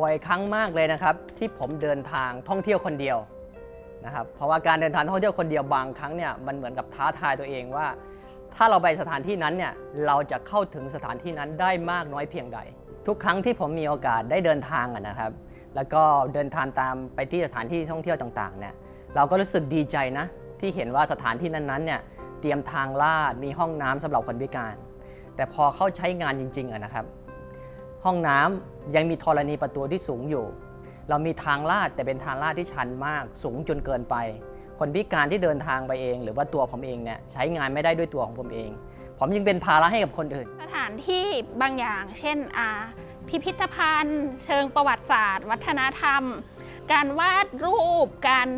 บ่อยครั้งมากเลยนะครับ ที่ผมเดินทางท่องเที่ยวคนเดียวนะครับเพราะว่าการเดินทางท่องเที่ยวคนเดียวบางครั้งเนี่ยมันเหมือนกับท้าทายตัวเองว่า ถ้าเราไปสถานที่นั้นเนี่ยเราจะเข้าถึงสถานที่นั้นได้มากน้อยเพียงใด ทุกครั้งที่ผมมีโอกาสได้เดินทางนะครับ แล้วก็เดินทางตามไปที่สถานที่ท่องเที่ยวต่างๆเนี่ยเราก็รู้สึกดีใจนะที่เห็นว่าสถานที่นั้นๆเนี่ยเตรียมทางลาดมีห้องน้ำสำหรับคนพิการ แต่พอเข้าใช้งานจริงๆนะครับ ห้องน้ำยังมีธรณีประตูที่สูงอยู่ เรามีทางลาดแต่เป็นทางลาดที่ชันมากสูงจนเกินไป คนพิการที่เดินทางไปเอง หรือว่าตัวผมเองเนี่ยใช้งานไม่ได้ด้วยตัวของผมเอง ผมยังเป็นภาระให้กับคนอื่น สถานที่บางอย่าง เช่นอ่าพิพิธภัณฑ์ เชิงประวัติศาสตร์ วัฒนธรรม การวาดรูป การ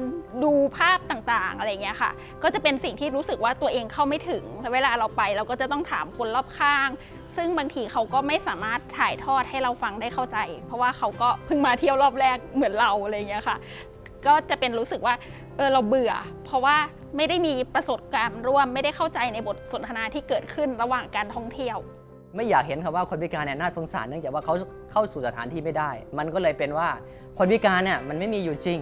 ดูภาพต่างๆ อะไรอย่างเงี้ยค่ะ ก็จะเป็นสิ่งที่รู้สึกว่าตัวเองเข้าไม่ถึงเวลาเราไปเราก็จะต้องถามคนรอบข้าง ซึ่งบางทีเขาก็ไม่สามารถถ่ายทอดให้เราฟังได้เข้าใจ เพราะว่าเขาก็เพิ่งมาเที่ยวรอบแรกเหมือนเราอะไรอย่างเงี้ยค่ะ ก็จะเป็นรู้สึกว่าเออเราเบื่อ เพราะว่าไม่ได้มีประสบการณ์ร่วม ไม่ได้เข้าใจในบทสนทนาที่เกิดขึ้นระหว่างการท่องเที่ยว ไม่อยากเห็นครับว่าคนพิการเนี่ยน่าสงสารเนื่องจากว่าเขาเข้าสู่สถานที่ไม่ได้ มันก็เลยเป็นว่าคนพิการเนี่ยมันไม่มีอยู่จริง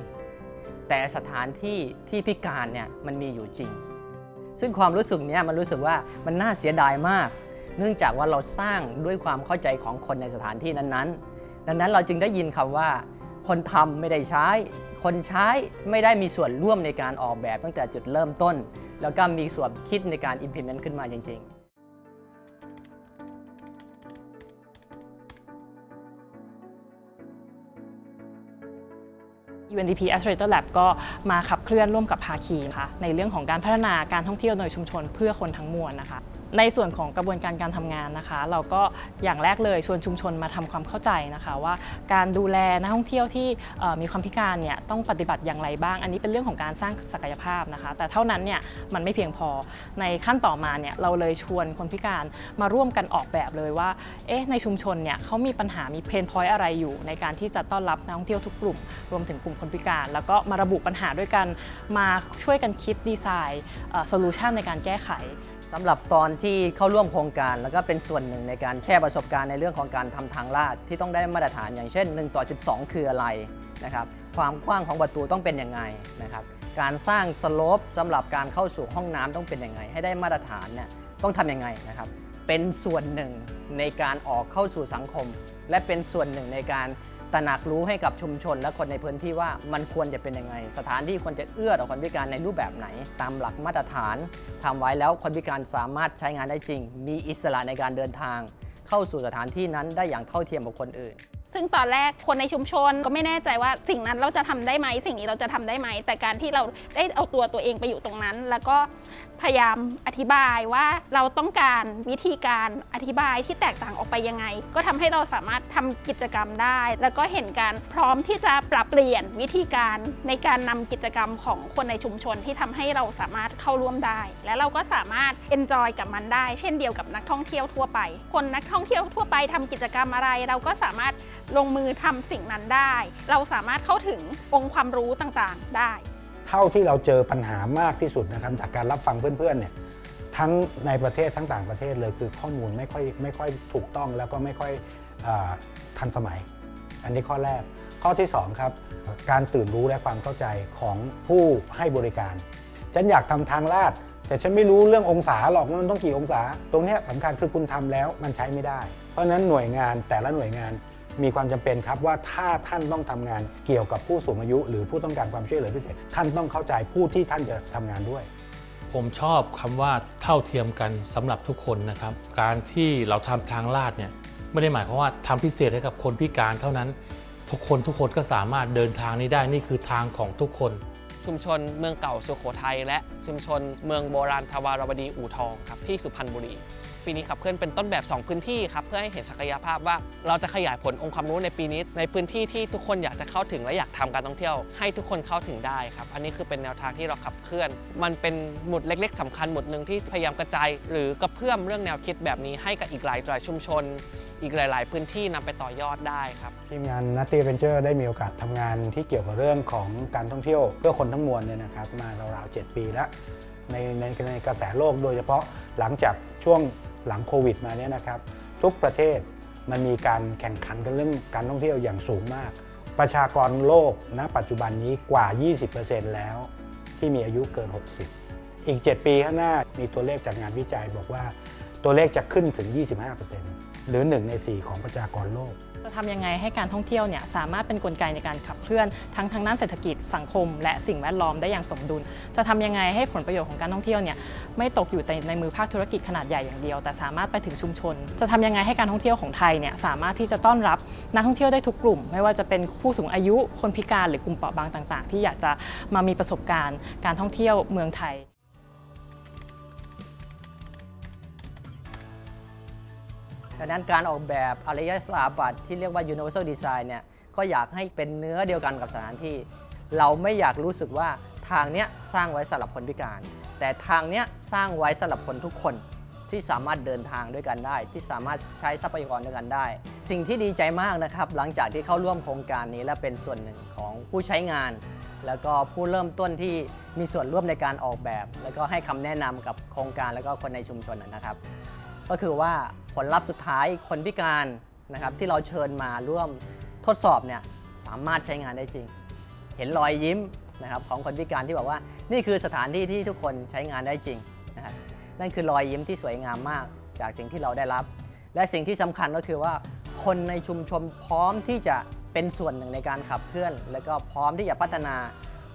แต่สถานที่ที่พิการเนี่ยมันมีอยู่จริง ซึ่งความรู้สึกเนี้ยมันรู้สึกว่ามันน่าเสียดายมาก เนื่องจากว่าเราสร้างด้วยความเข้าใจของคนในสถานที่นั้นๆ ดังนั้นเราจึงได้ยินคำว่าคนทำไม่ได้ใช้ คนใช้ไม่ได้มีส่วนร่วมในการออกแบบตั้งแต่จุดเริ่มต้น แล้วก็มีส่วนคิดในการ implement ขึ้นมาจริง ๆ UNDP Accelerator Lab ก็มาขับเคลื่อนร่วมกับภาคีนะคะในเรื่องของการพัฒนาการท่องเที่ยวในชุมชนเพื่อคนทั้งมวลนะคะ ในส่วนของกระบวนการการทำงานนะคะ เราก็อย่างแรกเลยชวนชุมชนมาทำความเข้าใจนะคะว่าการดูแลนักท่องเที่ยวที่มีความพิการเนี่ยต้องปฏิบัติอย่างไรบ้าง อันนี้เป็นเรื่องของการสร้างศักยภาพนะคะ แต่เท่านั้นเนี่ยมันไม่เพียงพอในขั้นต่อมาเนี่ยเราเลยชวนคนพิการมาร่วมกันออกแบบเลยว่าเอ๊ะในชุมชนเนี่ยเขามีปัญหามีเพนพอยต์อะไรอยู่ ในการที่จะต้อนรับนักท่องเที่ยวทุกกลุ่ม รวมถึงกลุ่มคนพิการ แล้วก็มาระบุปัญหาด้วยกันมาช่วยกันคิดดีไซน์โซลูชันในการแก้ไข สำหรับตอนที่เข้าร่วมโครงการ แล้วก็เป็นส่วนหนึ่งในการแชร์ประสบการณ์ในเรื่องของการทำทางลาดที่ต้องได้มาตรฐานอย่างเช่น 1 ต่อ 12 คืออะไรนะครับความกว้างของประตูต้องเป็นยังไงนะครับการสร้างสโลปสำหรับการเข้าสู่ห้องน้ำต้องเป็นยังไง ให้ได้มาตรฐานเนี่ยต้องทำยังไงนะครับเป็นส่วนหนึ่งในการออกเข้าสู่สังคม และเป็นส่วนหนึ่งในการ ตระหนักรู้ให้กับชุมชน และคนในพื้นที่ว่ามันควรจะเป็นยังไง สถานที่ควรจะเอื้อต่อคนพิการในรูปแบบไหน ตามหลักมาตรฐานทำไว้แล้วคนพิการสามารถใช้งานได้จริง มีอิสระในการเดินทาง เข้าสู่สถานที่นั้นได้อย่างเท่าเทียมกับคนอื่นซึ่งตอนแรกคนในชุมชนก็ไม่แน่ใจว่าสิ่งนั้นเราจะทำได้ไหมสิ่งนี้เราจะทำได้ไหมแต่การที่เราได้เอาตัวตัวเองไปอยู่ตรงนั้น แล้วก็ พยายามอธิบายว่าเราต้องการวิธีการอธิบายที่แตกต่างออกไปยังไง ก็ทำให้เราสามารถทำกิจกรรมได้ แล้วก็เห็นการพร้อมที่จะปรับเปลี่ยนวิธีการในการนำกิจกรรมของคนในชุมชนที่ทำให้เราสามารถเข้าร่วมได้ และเราก็สามารถ enjoy กับมันได้ เช่นเดียวกับนักท่องเที่ยวทั่วไป คนนักท่องเที่ยวทั่วไปทำกิจกรรมอะไร เราก็สามารถลงมือทำสิ่งนั้นได้ เราสามารถเข้าถึงองค์ความรู้ต่างๆ ได้ เท่าที่เราเจอปัญหามากที่สุดนะครับจากการรับฟังเพื่อนๆเนี่ยทั้งในประเทศทั้งต่างประเทศเลยคือข้อมูลไม่ค่อยไม่ค่อยถูกต้องแล้วก็ไม่ค่อยอทันสมัย อันนี้ข้อแรก ข้อที่2ครับการตื่นรู้และความเข้าใจของผู้ให้บริการ ฉันอยากทำทางลาด แต่ฉันไม่รู้เรื่ององศาหรอกว่ามันต้องกี่องศา ตรงนี้ยสำคัญคือคุณทำแล้วมันใช้ไม่ได้ เพราะฉะนั้นหน่วยงานแต่ละหน่วยงาน มีความจำเป็นครับว่าถ้าท่านต้องทำงานเกี่ยวกับผู้สูงอายุ หรือผู้ต้องการความช่วยเหลือพิเศษ ท่านต้องเข้าใจผู้ที่ท่านจะทำงานด้วย ผมชอบคำว่าเท่าเทียมกันสำหรับทุกคนนะครับ การที่เราทำทางลาดเนี่ยไม่ได้หมายความว่าทำพิเศษให้กับคนพิการเท่านั้น ทุกคนทุกคนก็สามารถเดินทางนี้ได้นี่คือทางของทุกคน ชุมชนเมืองเก่าสุโขทัยและชุมชนเมืองโบราณทวารวดีอู่ทองครับที่สุพรรณบุรี ปีนี้ขับเคลื่อนเป็นต้นแบบ 2 พื้นที่ครับเพื่อให้เห็นศักยภาพว่าเราจะขยายผลองค์ความรู้ในปีนี้ ในพื้นที่ที่ทุกคนอยากจะเข้าถึงและอยากทำการท่องเที่ยว ให้ทุกคนเข้าถึงได้ครับอันนี้คือเป็นแนวทางที่เราขับเคลื่อน มันเป็นหมุดเล็ก ๆสำคัญหมุดหนึ่งที่พยายามกระจายหรือกระเพื่อมเรื่องแนวคิดแบบนี้ให้กับอีกหลายหลายชุมชน อีกหลาย ๆ พื้นที่นำไปต่อยอดได้ครับทีมงานนัตตี้เวนเจอร์ได้มีโอกาสทำงานที่เกี่ยวกับเรื่องของการท่องเที่ยว เพื่อคนทั้งมวลเนี่ยนะครับมาราวๆ7ปีแล้วในในในกระแสโลกโดยเฉพาะหลังจากช่วง หลังโควิดมาเนี่ยนะครับทุกประเทศมันมีการแข่งขันกันเรื่องการท่องเที่ยวอย่างสูงมาก ประชากรโลกณ ปัจจุบันนี้กว่า 20%แล้วที่มีอายุเกิน 60 อีก 7 ปีข้างหน้า มีตัวเลขจากงานวิจัยบอกว่าตัวเลขจะขึ้นถึง 25%หรือ 1 ใน 4 ของประชากรโลก จะทำยังไงให้การท่องเที่ยวเนี่ยสามารถเป็นนกลไกในการขับเคลื่อนทั้งทางด้านเศรษฐกิจสังคม และสิ่งแวดล้อมได้อย่างสมดุล จะทำยังไงให้ผลประโยชน์ของการท่องเที่ยวเนี่ยไม่ตกอยู่แต่ในมือภาคธุรกิจขนาดใหญ่อย่างเดียว แต่สามารถไปถึงชุมชน จะทำยังไงให้การท่องเที่ยวของไทยเนี่ยสามารถที่จะต้อนรับนักท่องเที่ยวได้ทุกกลุ่ม ไม่ว่าจะเป็นผู้สูงอายุคนพิการหรือกลุ่มเปราะบางต่าง ๆ ที่อยากจะมามีประสบการณ์ การท่องเที่ยวเมืองไทย ดังนั้นการออกแบบอารยสถาปัตย์ที่เรียกว่า universal design เนี่ยก็อยากให้เป็นเนื้อเดียวกันกับสถานที่ เราไม่อยากรู้สึกว่าทางเนี้ยสร้างไว้สำหรับคนพิการ แต่ทางเนี้ยสร้างไว้สำหรับคนทุกคนที่สามารถเดินทางด้วยกันได้ ที่สามารถใช้ทรัพยากรด้วยกันได้ สิ่งที่ดีใจมากนะครับ หลังจากที่เข้าร่วมโครงการนี้และเป็นส่วนหนึ่งของผู้ใช้งาน แล้วก็ผู้เริ่มต้นที่มีส่วนร่วมในการออกแบบ แล้วก็ให้คำแนะนำกับโครงการแล้วก็คนในชุมชนนะครับ ก็คือว่าผลลัพธ์สุดท้ายคนพิการนะครับที่เราเชิญมาร่วมทดสอบเนี่ยสามารถใช้งานได้จริง เห็นรอยยิ้มนะครับของคนพิการที่บอกว่า นี่คือสถานที่ที่ทุกคนใช้งานได้จริงนะครับนั่นคือรอยยิ้มที่สวยงามมากจากสิ่งที่เราได้รับ และสิ่งที่สำคัญก็คือว่าคนในชุมชนพร้อมที่จะเป็นส่วนหนึ่งในการขับเคลื่อน และก็พร้อมที่จะพัฒนา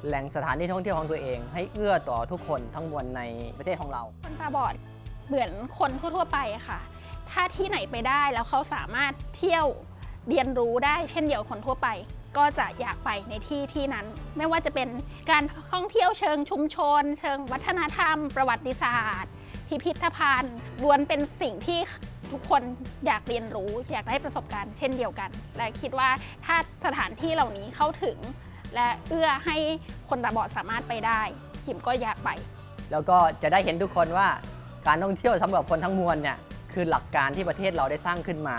แหล่งสถานที่ท่องเที่ยวของตัวเอง ให้เอื้อต่อทุกคนทั้งมวลในประเทศของเรา คนตาบอด เหมือนคนทั่ว ๆ ไปค่ะ ถ้าที่ไหนไปได้แล้วเขาสามารถเที่ยวเรียนรู้ได้เช่นเดียวกับคนทั่วไป ก็จะอยากไปในที่ที่นั้น ไม่ว่าจะเป็นการท่องเที่ยวเชิงชุมชน เชิงวัฒนธรรม ประวัติศาสตร์ พิพิธภัณฑ์ล้วนเป็นสิ่งที่ทุกคนอยากเรียนรู้ อยากได้ประสบการณ์เช่นเดียวกัน และคิดว่าถ้าสถานที่เหล่านี้เข้าถึง และเอื้อให้คนตาบอดสามารถไปได้คิมก็อยากไป แล้วก็จะได้เห็นทุกคนว่า การท่องเที่ยวสำหรับคนทั้งมวลเนี่ยคือหลักการที่ประเทศเราได้สร้างขึ้นมา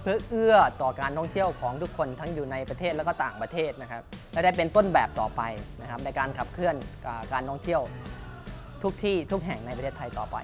เพื่อเอื้อต่อการท่องเที่ยวของทุกคนทั้งอยู่ในประเทศแล้วก็ต่างประเทศนะครับและได้เป็นต้นแบบต่อไปนะครับในการขับเคลื่อนการท่องเที่ยวทุกที่ทุกแห่งในประเทศไทยต่อไป